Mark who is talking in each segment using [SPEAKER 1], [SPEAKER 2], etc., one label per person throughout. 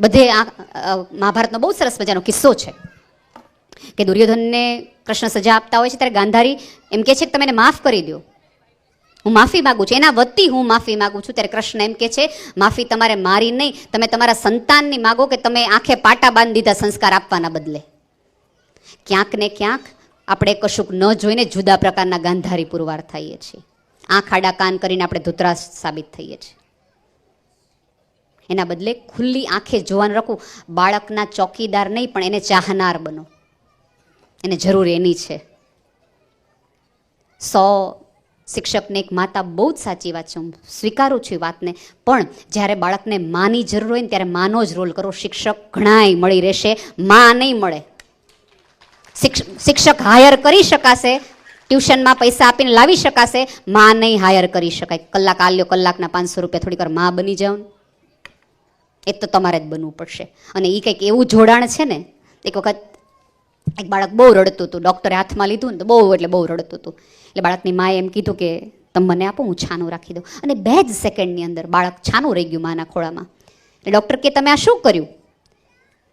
[SPEAKER 1] બધે આ મહાભારતનો બહુ સરસ મજાનો કિસ્સો છે. કે દુર્યોધનને કૃષ્ણ સજા આપતા હોય છે, ત્યારે ગાંધારી એમ કહે છે કે તમે એને માફ કરી દો હું માફી માગું છું. એના વતી હું માફી માગું છું. ત્યારે કૃષ્ણ એમ કે છે, માફી તમારે મારી નહીં. તમે તમારા સંતાનની માગો કે તમે આંખે પાટા બાંધી દીધા સંસ્કાર આપવાના બદલે. ક્યાંક ને ક્યાંક આપણે કશુંક ન જોઈને જુદા પ્રકારના ગાંધારી પુરવાર થઈએ છીએ. આંખ આડા કાન કરીને આપણે ધૂતરાશ સાબિત થઈએ છીએ. એના બદલે ખુલ્લી આંખે જોવાનું રાખવું. બાળકના ચોકીદાર નહીં, પણ એને ચાહનાર બનો. એને જરૂર એની છે. સો શિક્ષકને એક માતા બહુ જ સાચી વાત છે. હું સ્વીકારું છું વાતને. પણ જ્યારે બાળકને માની જરૂર હોય ને, ત્યારે માનો જ રોલ કરો. શિક્ષક ઘણાય મળી રહેશે. માં નહીં મળે. શિક્ષક હાયર કરી શકાશે. ટ્યુશનમાં પૈસા આપીને લાવી શકાશે. માં નહીં હાયર કરી શકાય. કલાક આલ્યો, કલાકના પાંચસો રૂપિયા થોડીક વારમાં બની ને. એ તો તમારે જ બનવું પડશે. અને એ કંઈક એવું જોડાણ છે ને, એક વખત એક બાળક બહુ રડતું હતું, ડૉક્ટરે હાથમાં લીધું ને તો બહુ એટલે બહુ રડતું હતું. એટલે બાળકની માએ એમ કીધું કે, તમે મને આપો, હું છાનું રાખી દઉં. અને બે જ સેકન્ડની અંદર બાળક છાનું રહી ગયું માના ખોળામાં. એટલે ડૉક્ટર કે, તમે આ શું કર્યું?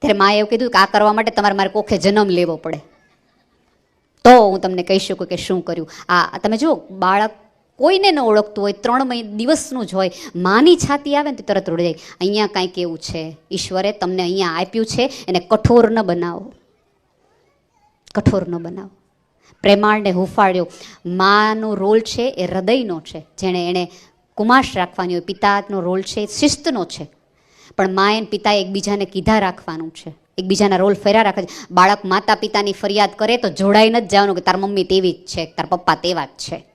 [SPEAKER 1] ત્યારે માએ એવું કીધું કે, આ કરવા માટે તમારે મારે કોખે જન્મ લેવો પડે. તો હું તમને કહી શકું કે શું કર્યું. આ તમે જુઓ, બાળક કોઈને ન ઓળખતું હોય, ત્રણ મહિના દિવસનું જ હોય. માની છાતી આવે ને તો તરત રોડી જાય. અહીંયા કાંઈક એવું છે. ઈશ્વરે તમને અહીંયા આપ્યું છે, એને કઠોર ન બનાવો. કઠોર ન બનાવો. પ્રેમાળને હુંફાળ્યો. માનો રોલ છે એ હૃદયનો છે. જેણે એણે કુમાશ રાખવાની હોય, પિતાનો રોલ છે એ શિસ્તનો છે. પણ મા અને પિતાએ એકબીજાને કીધા રાખવાનું છે. એકબીજાના રોલ ફેરા રાખે છે. બાળક માતા પિતાની ફરિયાદ કરે તો જોડાઈ ન જ જવાનું કે તાર મમ્મી તેવી જ છે, તાર પપ્પા તેવા જ છે.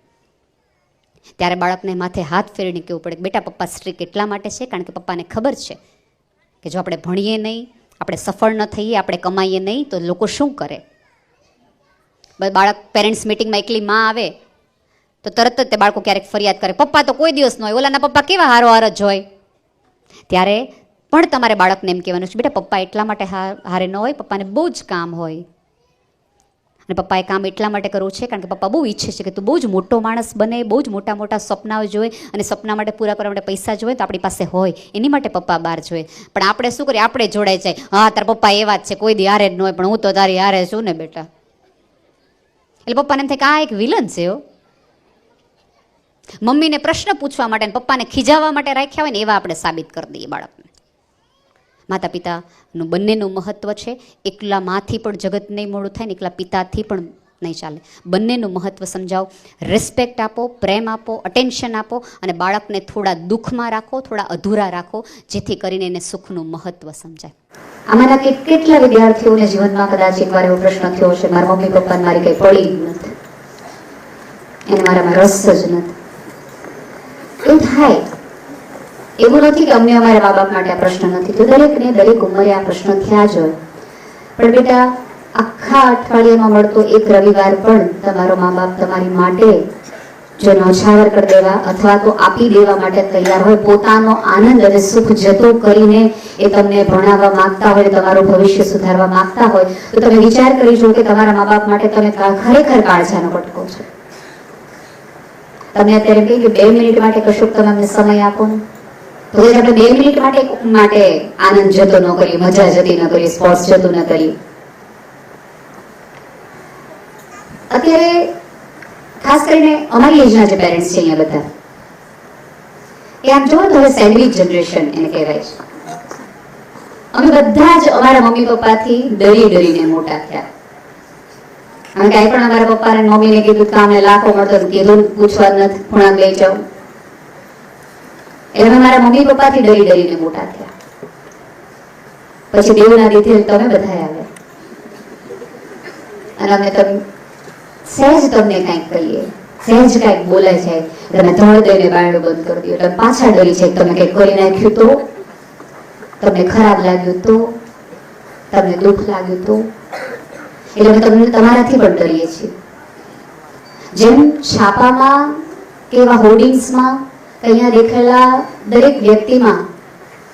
[SPEAKER 1] ત્યારે બાળકને માથે હાથ ફેરીને કહેવું પડે કે બેટા, પપ્પા સ્ટ્રીક એટલા માટે છે કારણ કે પપ્પાને ખબર છે કે જો આપણે ભણીએ નહીં, આપણે સફળ ન થઈએ, આપણે કમાઈએ નહીં, તો લોકો શું કરે? બાળક પેરેન્ટ્સ મિટિંગમાં એકલી માં આવે, તો તરત જ તે બાળકો ક્યારેક ફરિયાદ કરે, પપ્પા તો કોઈ દિવસ ન હોય, ઓલાના પપ્પા કેવા હારો હાર જ હોય? ત્યારે પણ તમારે બાળકને એમ કહેવાનું છે, બેટા, પપ્પા એટલા માટે હાર ન હોય, પપ્પાને બહુ જ કામ હોય. અને પપ્પાએ કામ એટલા માટે કરવું છે, કારણ કે પપ્પા બહુ ઈચ્છે છે કે તું બહુ જ મોટો માણસ બને, બહુ જ મોટા મોટા સપનાઓ જોઈએ અને સપના માટે પૂરા કરવા માટે પૈસા જોઈએ તો આપણી પાસે હોય. એની માટે પપ્પા બહાર જોઈએ પણ આપણે શું કરીએ? આપણે જોડાઈ જાય. હા, તારા પપ્પા એ વાત છે, કોઈ દી હારે જ ન હોય, પણ હું તો તારી હારે છું ને બેટા. એટલે પપ્પાને એમ થાય કે આ એક વિલન છે હો. મમ્મીને પ્રશ્ન પૂછવા માટે પપ્પાને ખીજાવવા માટે રાખ્યા હોય ને એવા આપણે સાબિત કરી દઈએ બાળકને માતા પિતાનું બંનેનું મહત્વ છે. એકલા માથી પણ જગત નહીં મોડું થાય ને એકલા પિતાથી પણ નહીં ચાલે. બંનેનું મહત્વ સમજાવો. રિસ્પેક્ટ આપો, પ્રેમ આપો અટેન્શન આપો અને બાળકને થોડા દુઃખમાં રાખો, થોડા અધૂરા રાખો, જેથી કરીને એને સુખનું મહત્વ સમજાય. આમાંના કેટલા વિદ્યાર્થીઓને જીવનમાં કદાચ એકવાર એવો પ્રશ્ન થયો છે મારા મમ્મી, પપ્પાને મારી કંઈ પડી નથી. એને મારામાં રસ જ નથી. એ થાય. એવું નથી કે અમને અમારા મા બાપ માટે આ પ્રશ્ન નથી. તો દરેકને દરેક ઉંમરે આ પ્રશ્ન થયા જ હોય. પણ બેટા, આખા અઠવાડિયામાં મળતો એક રવિવાર પણ તમારો મા બાપ તમારી માટે જો નોછાવર કરી દેવા અથવા તો આપી દેવા માટે તૈયાર હોય, પોતાનો આનંદ અને સુખ જતો કરીને એ તમને ભણાવવા માંગતા હોય, તમારું ભવિષ્ય સુધારવા માંગતા હોય, તો તમે વિચાર કરી જુઓ કે તમારા મા બાપ માટે તમે ખરેખર કાળજાનો પટકો છો. તમે અત્યારે કહી કે બે મિનિટ માટે કશુંક તમે અમને સમય આપો ને. માટે આનંદ જતો ન કરી, મજા જતી ન કરી અત્યારે ખાસ કરીને અમારી એ આમ જોવો તો સેન્ડવિચ જનરેશન એને કહેવાય અમે બધા જ અમારા મમ્મી પપ્પાથી ડરી ડરીને મોટા થયા. અમે કાંઈ પણ અમારા પપ્પાને મમ્મીને કીધું કે અમને લાખો મળતો કીધું, પૂછવા નથી ખૂણા લઈ જાઉં એટલે મારા મમ્મી પપ્પાથી ડરી ડરીને મોટા થયા. પછી દેવના દીધે તમે બધા આવ્યા અને અમે તમે સહેજ તમને કંઈક કહીએ. સહેજ કંઈક બોલાય છે તમે ધળ દઈને બાયણું બંધ કરી દો એટલે પાછા ડરી છે તમે કંઈક કરી નાખ્યું તો? તમને ખરાબ લાગ્યું તો? તમને દુઃખ લાગ્યું તો? એટલે અમે તમને તમારાથી પણ ડરીએ છીએ. જેમ છાપામાં કે એવા હોર્ડિંગ્સમાં અહીંયા દેખાયેલા દરેક વ્યક્તિમાં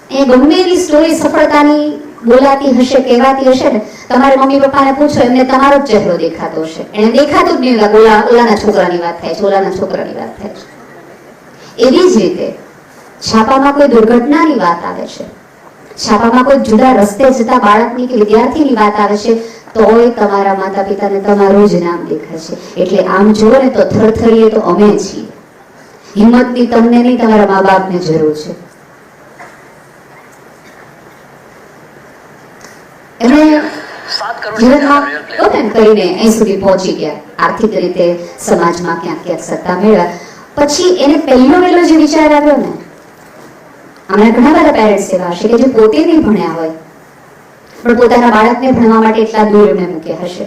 [SPEAKER 1] એ ગમે એની સ્ટોરી સફળતાની બોલાતી હશે, કહેવાતી હશે ને, તમારે મમ્મી પપ્પાને પૂછો, એમને તમારો જ ચહેરો દેખાતો હશે. એને દેખાતું જ નહીં ઓલા ઓલાના છોકરાની વાત થાય છે, ઓલાના છોકરાની વાત થાય એવી જ રીતે છાપામાં કોઈ દુર્ઘટનાની વાત આવે છે, છાપામાં કોઈ જુદા રસ્તે જતા બાળકની કે વિદ્યાર્થીની વાત આવે છે, તોય તમારા માતા પિતાને તમારું જ નામ દેખાય છે એટલે આમ જુઓ ને તો થરથરીએ તો અમે છીએ. હિંમતની તમને નહીં તમારા મા બાપને જરૂર છે. એમણે જીવનમાં પોતાને કરીને અહીં સુધી પહોંચી ગયા. આર્થિક રીતે સમાજમાં ક્યાંક ક્યાંક સત્તા મેળવ્યા. પછી એને પહેલો પહેલો જે વિચાર આવ્યો ને હમણાં ઘણા બધા પેરેન્ટ્સ એવા હશે કે જે પોતે નહીં ભણ્યા હોય પણ પોતાના બાળકને ભણવા માટે એટલા દૂર એમને મૂક્યા હશે.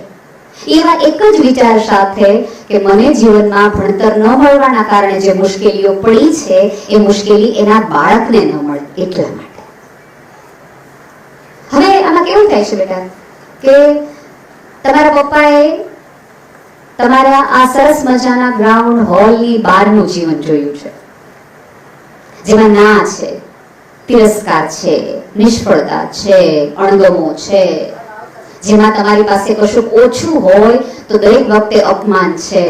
[SPEAKER 1] એવા એક જ વિચાર સાથે કે મને જીવનમાં ભણતર ન મળવાના કારણે જે મુશ્કેલીઓ પડી છે, એ મુશ્કેલી એના બાળકને ન મળે એટલા માટે. હવે આમાં કેવું થાય છે બેટા? કે તમારા પપ્પાએ તમારા આ સરસ મજાના ગ્રાઉન્ડ હોલની બહારનું જીવન જોયું છે. જેમાં ના છે, તિરસ્કાર છે, નિષ્ફળતા છે, અણગમો છે જેમાં તમારી પાસે કશું ઓછું હોય તો દરેક વખતે અપમાન છે,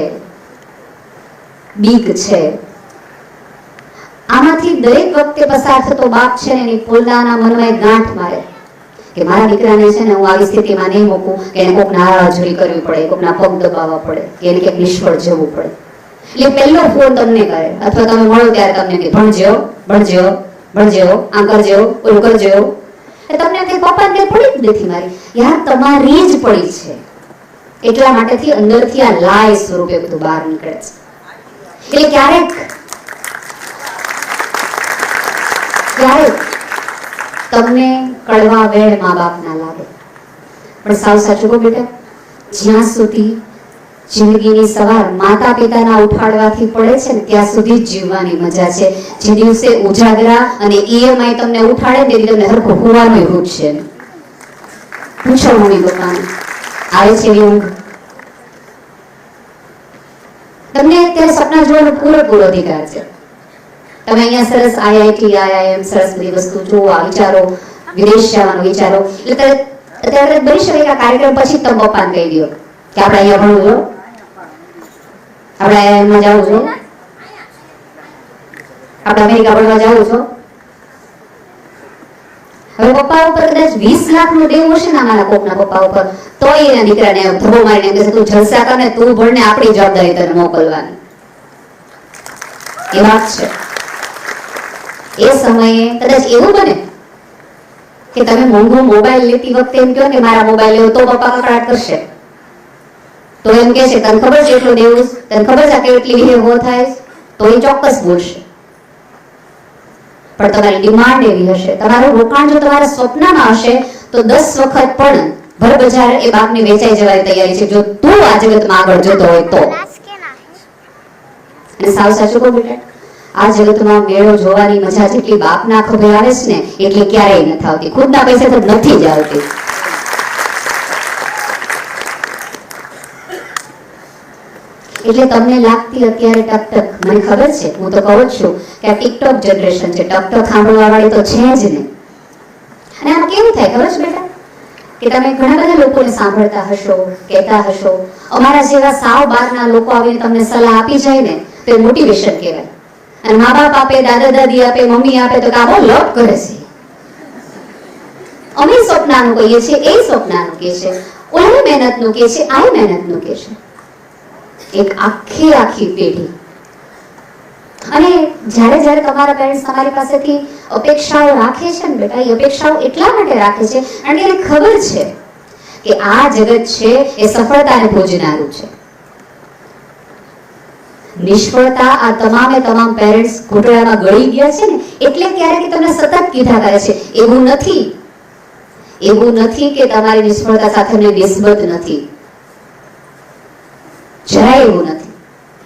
[SPEAKER 1] બીક છે. આમાંથી દરેક વખતે પસાર થતો બાપ છે ને એની પોતાના મનમાં ગાંઠ મારે કે મારા દીકરાને છે ને હું આવી સ્થિતિમાં નહીં મૂકું, કે એને કોક નારાજરી કરવી પડે કોકના પગ દબાવવા પડે, કે એને ક્યાંક નિષ્ફળ જવું પડે. એટલે પહેલો ફોન તમને કરે, અથવા તમે મળો ત્યારે તમને કે ભણજો ભણજો ભણજો, આમ કરજો, ઓલું કરજો. તમને કે પપ્પા કે પડી જ નથી મારી. યાર, તમારી જ પડી છે. એટલા માટેથી અંદરથી આ લાય સ્વરૂપે બધું બહાર નીકળે છે. એટલે ક્યારેક ક્યારેક તમને કડવા વેળ મા બાપના લાગે. પણ સાવ સાચું કહું બેટા, જ્યાં સુધી જિંદગીની સવાર માતા પિતાના ઉઠાડવાથી પડે છે ને, ત્યાં સુધી જીવવાની મજા છે. જે દિવસે ઉજાગરા અને ઈએમઆઈ તમને ઉઠાડે ને દી તમને હરખું હોવાનું રૂપ છે. પૂછો મમ્મી પપ્પાને, આવે છે એવી ઊંઘ? તમને અત્યારે સપના જોવાનો પૂરેપૂરો અધિકાર છે. તમે અહીંયા સરસ આઈઆઈટી, આઈઆઈએમ સરસ બધી વસ્તુ જોવા વિચારો, વિદેશ જવાનો વિચારો. એટલે અત્યારે બની શકે કાર્યક્રમ પછી તમે પપ્પાને કહી દો કે આપણે અહીંયા ભણવું આપણે એમાં જવું છું. આપણે અમેરિકા પણ જવું છું. હવે પપ્પા ઉપર કદાચ વીસ લાખનું દેવું હશે ને અમારા કોકના પપ્પા ઉપર તોય એના દીકરાને ધબો મારીને કહેશે, તું જલસા કર ને તું ભણને આપણી જવાબદારી તને મોકલવાની. એ વાત છે. એ સમયે કદાચ એવું બને કે તમે મોંઘો મોબાઈલ લેતી વખતે એમ કહો કે મારા મોબાઈલ લેવો તો પપ્પા કકડાટ કરશે. તો એમ કે છે, તને ખબર છે એટલું દેવું તને ખબર છે આ કેટલી વિહેવો થાય? તો એ ચોક્કસ બોલશે. પણ તમારી ડિમાન્ડ એવી હશે. તમારું રોકાણ જો તમારા સ્વપ્નમાં હશે, તો દસ વખત પણ ભર બજાર એ બાપની વેચાઈ જવાની તૈયારી છે. જો તું આ જગતમાં આગળ જતો હોય તો. અને સાવ સાચું કહું બેટા, આ જગતમાં મેળો જોવાની મજા જેટલી બાપના ખભે આવે છે ને, એટલી ક્યારેય નથી આવતી. ખુદના પૈસે તો નથી જ આવતી. એટલે તમને લાગતી અત્યારે ટકટક મને ખબર છે, હું તો કહું છું કે આ ટિકટોક જનરેશન છે. ટકટક સાંભળવા વાળી તો છે જ નહીં. અને આમ કેવું થાય, ખબર છે બેટા? કે તમે ઘણા બધા લોકોને સાંભળતા હશો, કહેતા હશો. અમારા જેવા સાવ બહારના લોકો આવીને તમને સલાહ આપી જાય ને, તો એ મોટિવેશન કહેવાય. અને મા બાપ આપે દાદા દાદી આપે, મમ્મી આપે, તો કાબો લપ કરે છે. અમે સ્વપ્નાનું કહીએ છીએ, એ સ્વપ્નાનું કહે છે. ઓલી મહેનતનું કહે છે, આ મહેનતનું કહે છે. એક આખી આખી પેઢી. અને જ્યારે જ્યારે તમારા પેરેન્ટ્સ તમારી પાસેથી અપેક્ષાઓ રાખે છે ને બેટા, એ અપેક્ષાઓ એટલા માટે રાખે છે, કારણ કે એને ખબર છે કે આ જગત છે, એ સફળતાને ભોજનારું છે. નિષ્ફળતા આ તમામે તમામ પેરેન્ટ્સ ઘોટાળામાં ગળી ગયા છે ને, એટલે ક્યારેક તમને સતત કીધા કરે છે, એવું નથી. એવું નથી કે તમારી નિષ્ફળતા સાથે નિસ્બત નથી. જરાય એવું નથી.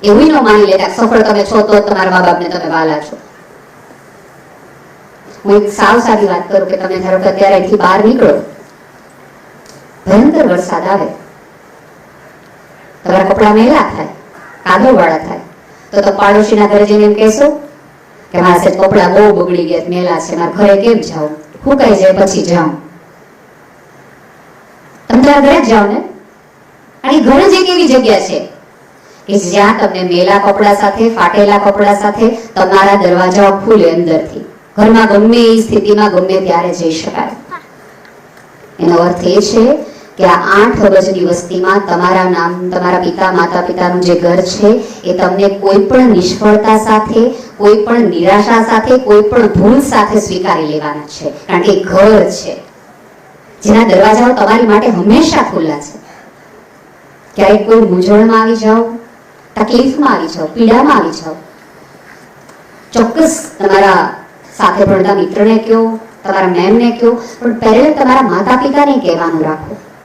[SPEAKER 1] એવું ન માની લેતા, સફળ તમે છો તો તમારા મા બાપને તમે વાલા છો. હું એક સાવ સાદી વાત કરું કે તમે ધારો કે અત્યારે અહીંથી બહાર નીકળો, ભયંકર વરસાદ આવે, તમારા કપડા મેલા થાય કાદવ વાળા થાય, તો તો પાડોશીના ઘરે જઈને એમ કહેશો કે મારા સેજ કપડા બહુ બગડી ગયા મેલા છે, મારા ઘરે કેમ જાઉં ફૂંકાઈ જાય, પછી જાઉં. તમે તમારા ઘરે જ જાઓ ને? અને ઘરે જ એક એવી જગ્યા છે કે જ્યાં તમને મેલા કપડા સાથે, ફાટેલા કપડા સાથે તમારા દરવાજાઓ ખુલે અંદરથી. ઘરમાં ગમે એ સ્થિતિમાં ગમે ત્યારે જઈ શકાય. એનો અર્થ એ છે કે આ આઠ અબજની વસ્તીમાં તમારા નામ, તમારા પિતા માતા પિતાનું જે ઘર છે, એ તમને કોઈ પણ નિષ્ફળતા સાથે, કોઈ પણ નિરાશા સાથે, કોઈ પણ ભૂલ સાથે સ્વીકારી લેવાના છે. કારણ કે ઘર છે. જેના દરવાજાઓ તમારી માટે હંમેશા ખુલ્લા છે. ક્યારેક કોઈ મૂંઝવણમાં આવી જાઓ તકલીફમાં આવી જાઓ, પીડામાં આવી જાઓ. ચોક્કસ તમારા સાથે ભણતા મિત્રને કહો, તમારા મેમને કહો, પણ પહેલે તમારા માતા પિતાને કહેવાનું રાખો.